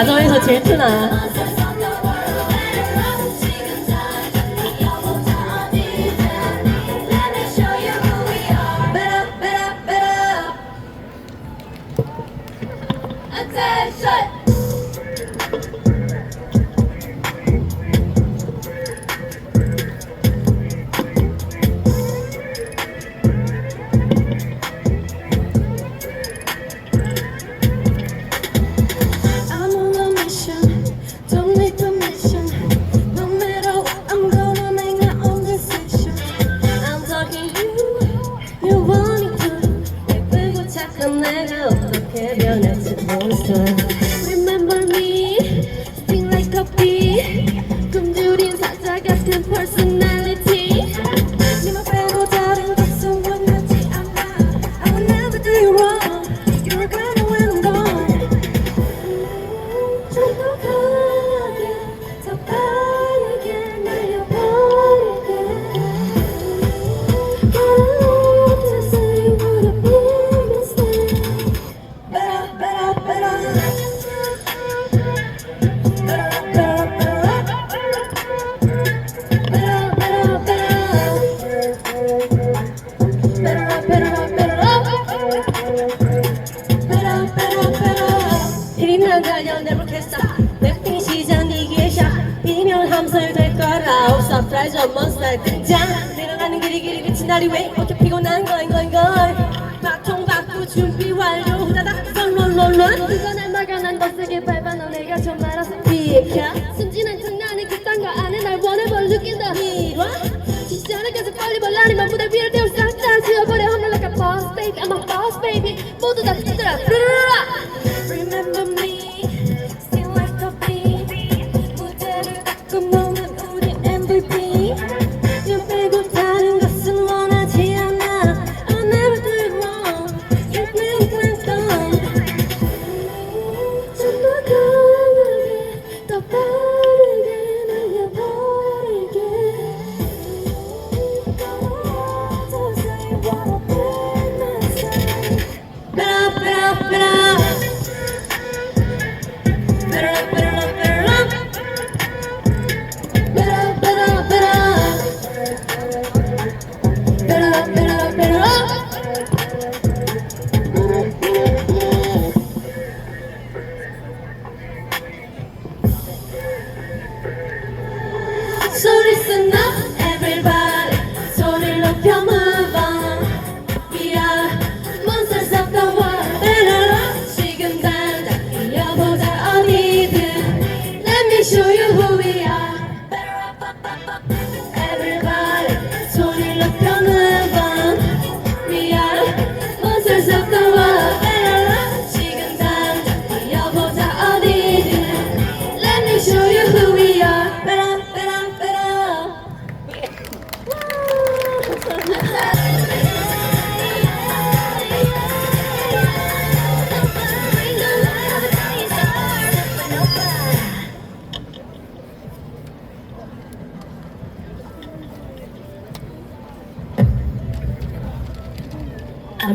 가정에서 제일 크나. 준비 완료. 후다닥. 썰롤롤롤. 그거나 막아난 버스기 밟아 너 내가 좀 알아서 비켜. 순진한 장난이 그딴 거 안해 날 원해버려 죽인다. 밀어 지지 않을까서 빨리 벌라리만 무대 위를 태울 싹다. 지워버려 하늘나가 boss baby. I'm a boss baby. 모두 다 붙들어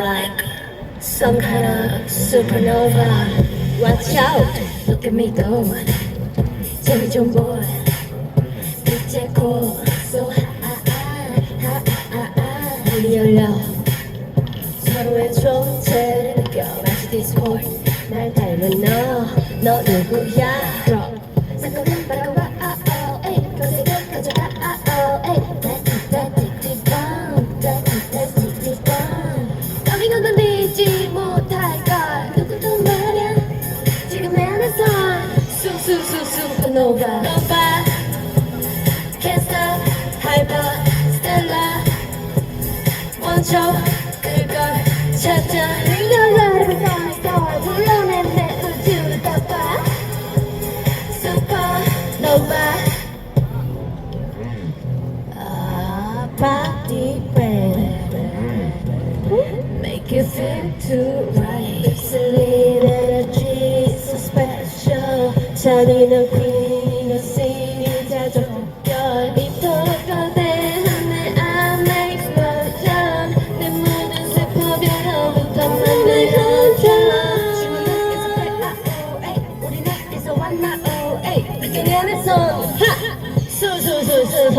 like some kind of supernova. Watch out, look at me go. Tell your boy, 빛의 코, so high, 우리 열려 서로의 존재를 느껴 마치 디스코 날 닮은 너, 너 누구야? over. Bye. Can't stop, hyper, stand up. 원초, 그걸 찾아. 링걸러를 써서 불러낸 내 우주를 덮어. Supernova. Ah, body, baby. Make you feel too right. It's a little G, so special. 저리 눈빛.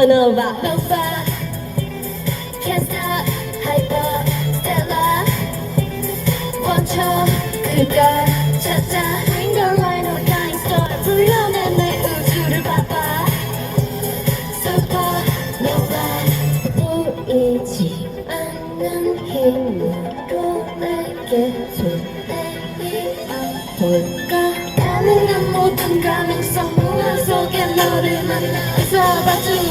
Supernova. Nova. Can't stop. Hyper. Stellar. 멈춰. 그가 찾아. Bring the light on dying star. 불러내 내 우주를 봐봐. Supernova. 보이지 않는 힘으로 내게 손내밀어 볼까? 가능한 모든 가능성 문화 속에 너를 만나 있어봐줘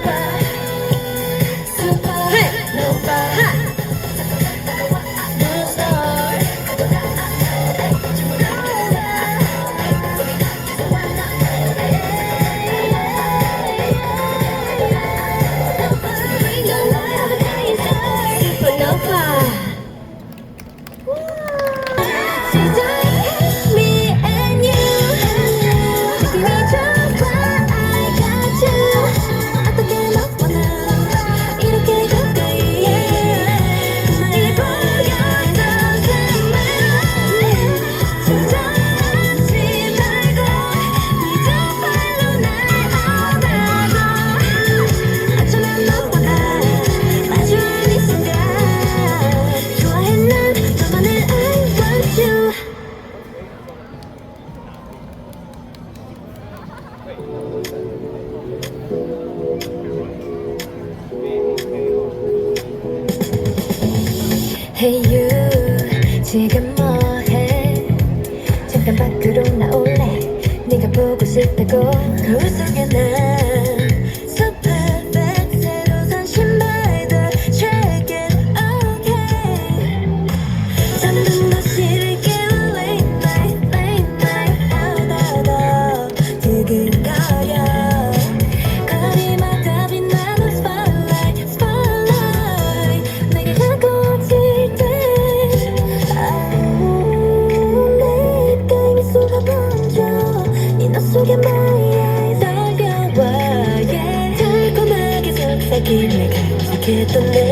Bye. 속에 뭐야 달려와 달콤하게 속삭이며 간직했던 내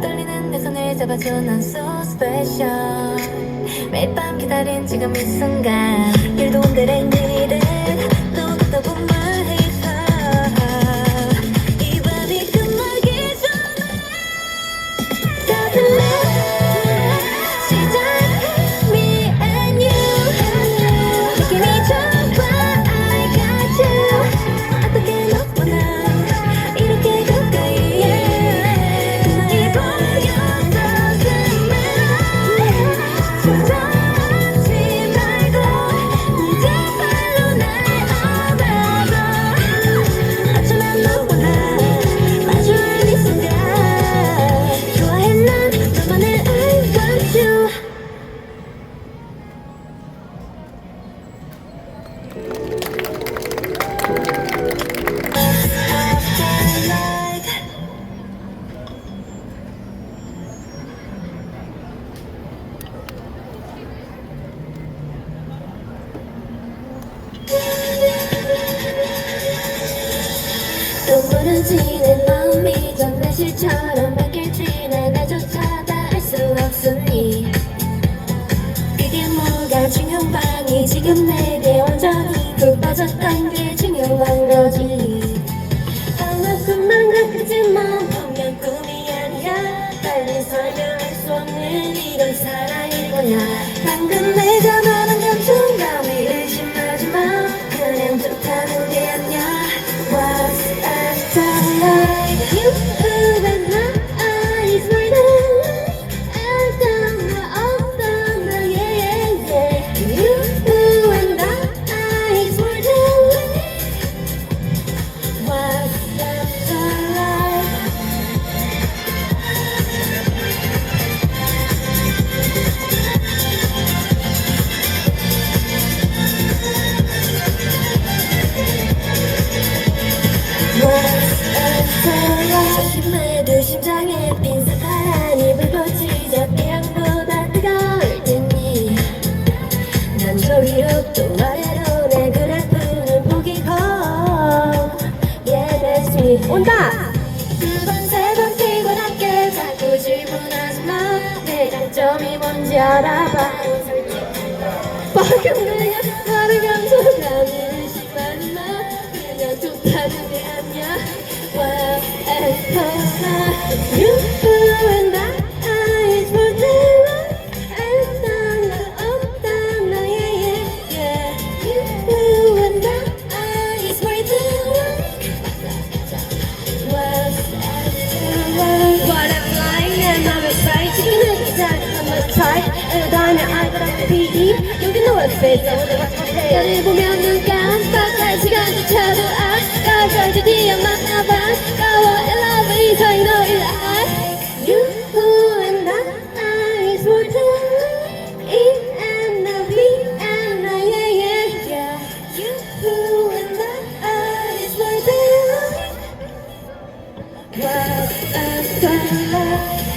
떨리는 내 손을 잡아줘 난 so 매밤 기다린 지금 이 순간. 일도 온데랭 일은 또 듣다 보면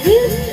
you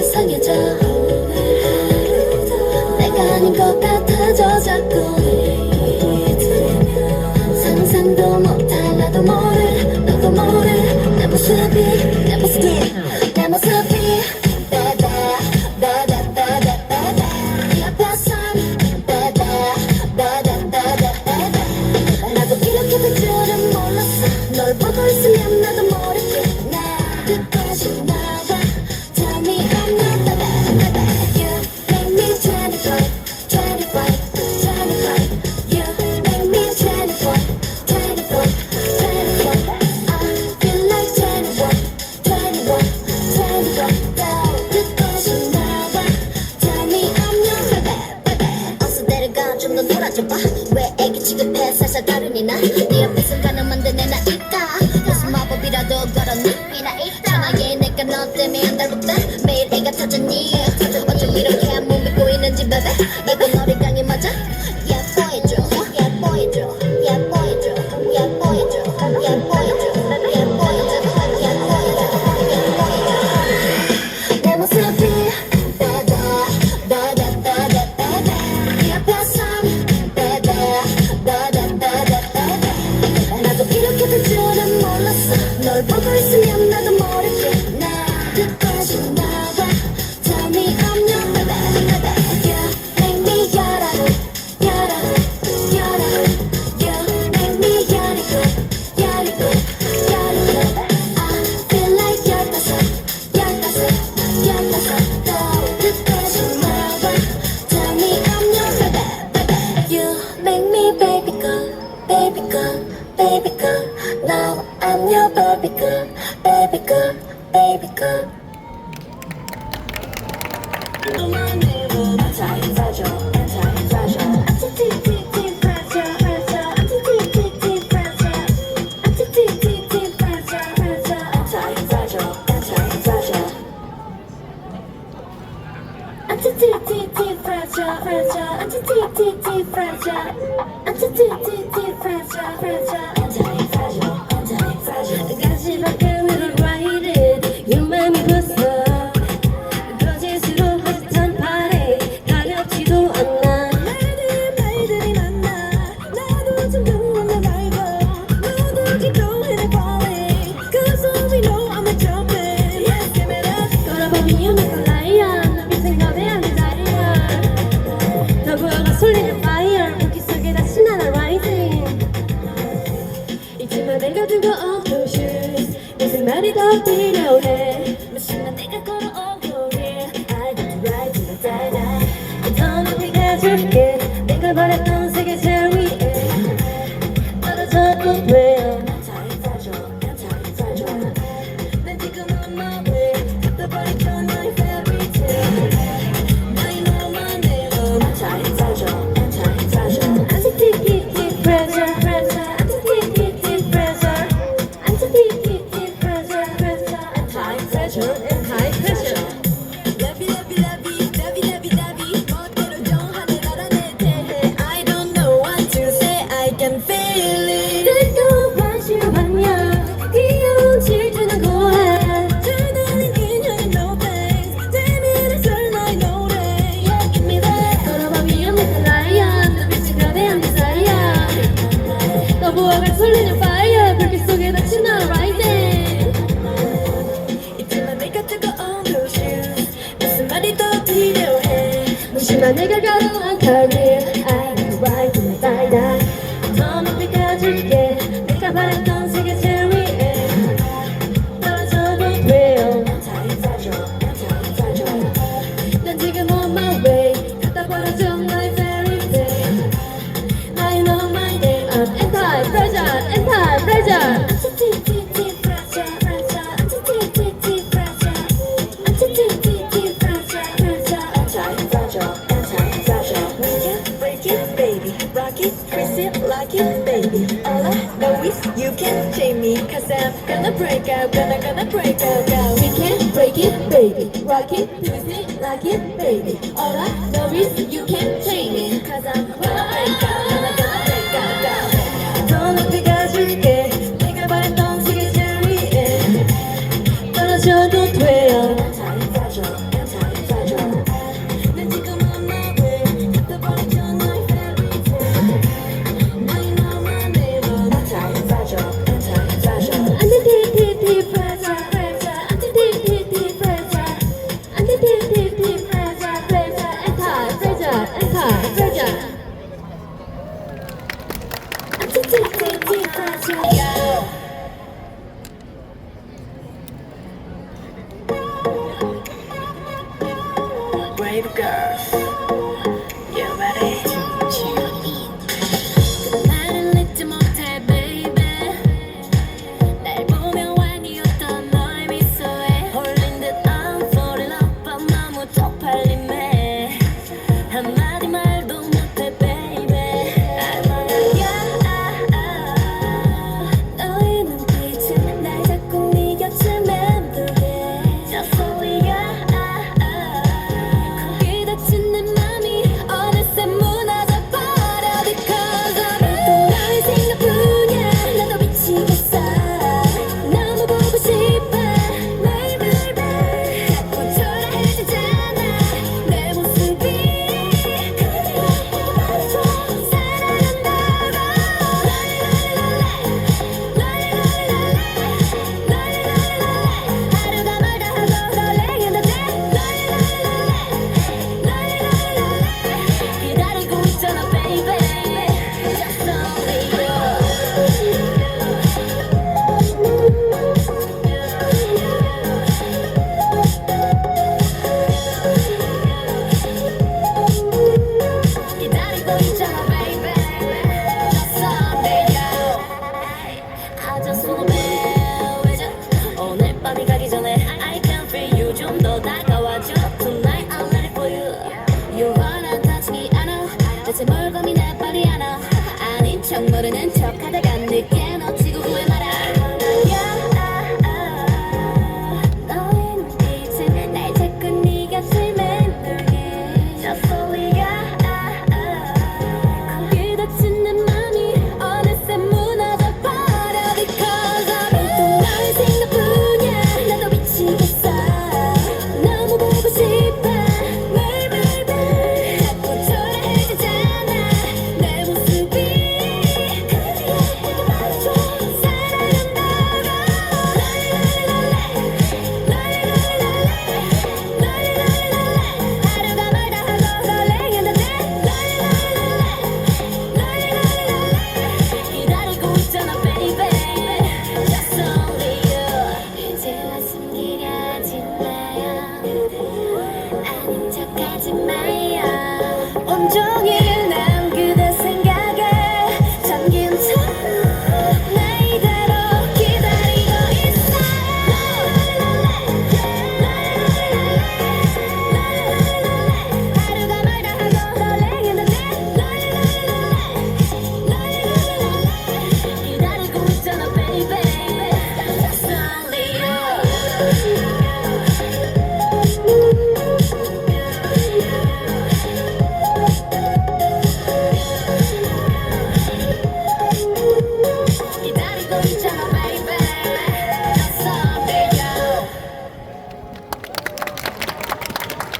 이상해져 내가 아닌 것 같아져 자꾸 상상도 못할 나도 모를 너도 모를 내 모습이 몰아줘봐. 왜 애기 취급해? 살살 다름이나. 네 옆에서 가능한데 네. I'm gonna break out, gonna, gonna break out now. We can break it, baby. Rock it, twist it, like it, baby. All I know is you can't change it, cause I'm gonna break out. 모르는 척하다가 느끼